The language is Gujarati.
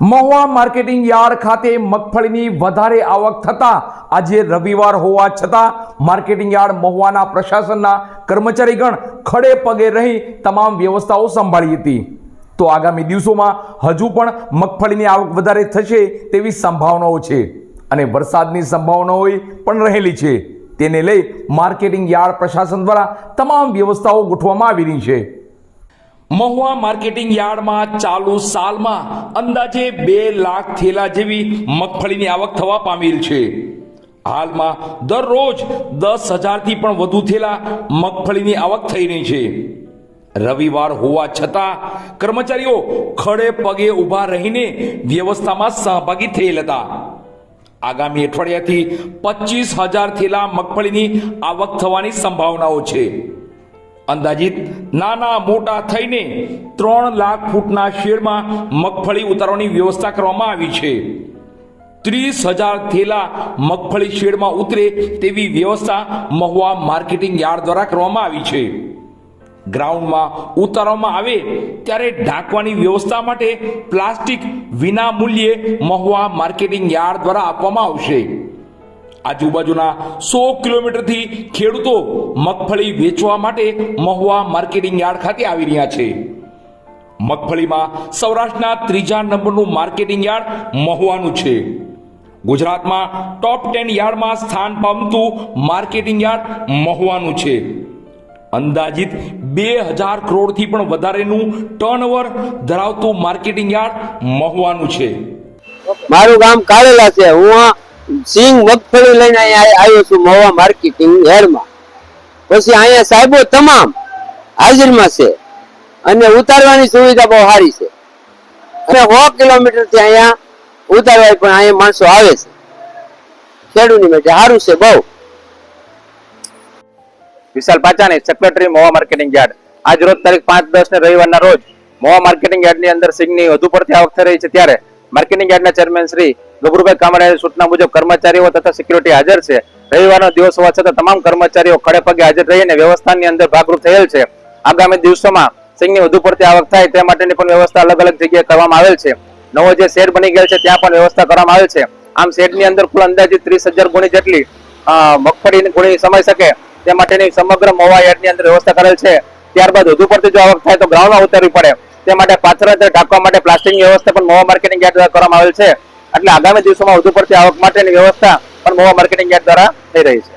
મહુવા માર્કેટિંગ યાર્ડ ખાતે મગફળીની વધારે આવક થતાં આજે રવિવાર હોવા છતાં માર્કેટિંગ યાર્ડ મહુવાના પ્રશાસનના કર્મચારીગણ ખડે પગે રહી તમામ વ્યવસ્થાઓ સંભાળી હતી. તો આગામી દિવસોમાં હજુ પણ મગફળીની આવક વધારે થશે તેવી સંભાવનાઓ છે અને વરસાદની સંભાવનાઓ પણ રહેલી છે. તેને લઈ માર્કેટિંગ યાર્ડ પ્રશાસન દ્વારા તમામ વ્યવસ્થાઓ ગોઠવવામાં આવી રહી છે. મહુવા માર્કેટિંગ યાર્ડમાં ચાલુ સાલમાં અંદાજે બે લાખ થેલા જેવી મગફળીની આવક થવા પામેલ છે. હાલમાં દરરોજ દસ હજારથી પણ વધુ થેલા મગફળીની આવક થઈ રહી છે. રવિવાર હોવા છતાં કર્મચારીઓ ખડે પગે ઊભા રહીને વ્યવસ્થામાં સહભાગી થયેલ હતા. આગામી અઠવાડિયાથી પચીસ હજાર થેલા મગફળીની આવક થવાની સંભાવનાઓ છે. અંદાજિત નાના મોટા થઈને ત્રણ લાખ ફૂટના શેડમાં મગફળી ઉતારવાની વ્યવસ્થા કરવામાં આવી છે. ત્રીસ હજાર થેલા મગફળી શેડમાં ઉતરે તેવી વ્યવસ્થા મહુવા માર્કેટિંગ યાર્ડ દ્વારા કરવામાં આવી છે. ગ્રાઉન્ડમાં ઉતારવામાં આવે ત્યારે ઢાંકવાની વ્યવસ્થા માટે પ્લાસ્ટિક વિના મૂલ્યે મહુવા માર્કેટિંગ યાર્ડ દ્વારા આપવામાં આવશે. આજુબાજુના સો કિલોમીટરથી ખેડૂતો મગફળી વેચવા માટે મહુવા માર્કેટિંગ યાર્ડ ખાતે આવી રહ્યા છે. મગફળીમાં સૌરાષ્ટ્રના ત્રીજા નંબરનું માર્કેટિંગ યાર્ડ મહુવાનું છે. ગુજરાતમાં ટોપ ટેન યાર્ડમાં સ્થાન પામતું માર્કેટિંગ યાર્ડ મહુવાનું છે. અંદાજિત બે હજાર કરોડથી પણ વધારેનું ટર્નઓવર ધરાવતું માર્કેટિંગ યાર્ડ મહુવાનું છે. મારું ગામ કાળેલા છે. હું સિંગ મગફળી લઈને અહીંયા આવ્યો છું મહુવા માર્કેટિંગ હેડમાં. પછી અહીંયા સાહેબો તમામ હાજરમાં છે. અને ઉતારવાની સુવિધા બહુ સારી છે. અને સો કિલોમીટરથી અહીંયા ઉતારવા પણ અહીંયા માણસો આવે છે. ખેડૂતની માટે સારું છે બહુ. Vishal Pachani secretary Mahuva marketing yard. આજ રોજ તારીખ પાંચ દસ ને રવિવારના રોજ મોવા માર્કેટિંગ યાર્ડની અંદર સિંગની વધુ પડતી આવક થઈ રહી છે ત્યારે માર્કેટિંગ યાર્ડના ચેરમેન શ્રી ગભરુભાઈ કામડાની સૂચના મુજબ કર્મચારીઓ તથા સિક્યુરિટી હાજર છે. રવિવારનો દિવસ હોવા છતાં તમામ કર્મચારીઓ ખડે પગે હાજર રહીને વ્યવસ્થાની અંદર ભાગરૂપ થયેલ છે. આગામી દિવસોમાં સિંહની વધુ પડતી આવક થાય તે માટેની પણ વ્યવસ્થા અલગ અલગ જગ્યાએ કરવામાં આવેલ છે. નવો જે શેડ બની ગયેલ છે ત્યાં પણ વ્યવસ્થા કરવામાં આવેલ છે. આમ શેડની અંદર કુલ અંદાજે ત્રીસ હજાર ગુણી જેટલી મગફળીની ગુણી સમાઈ શકે તે માટેની સમગ્ર મોવા યાર્ડની અંદર વ્યવસ્થા કરેલ છે. ત્યારબાદ વધુ પડતી જો આવક થાય તો ગ્રાઉન્ડમાં ઉતારવી પડે. તે માટે પાછળ ઢાંકવા માટે પ્લાસ્ટિકની વ્યવસ્થા પણ મોવા માર્કેટિંગ યાર્ડ દ્વારા કરવામાં આવેલ છે. એટલે આગામી દિવસોમાં વધુ પડતી આવક માટેની વ્યવસ્થા પણ મોવા માર્કેટિંગ યાર્ડ દ્વારા થઈ રહી છે.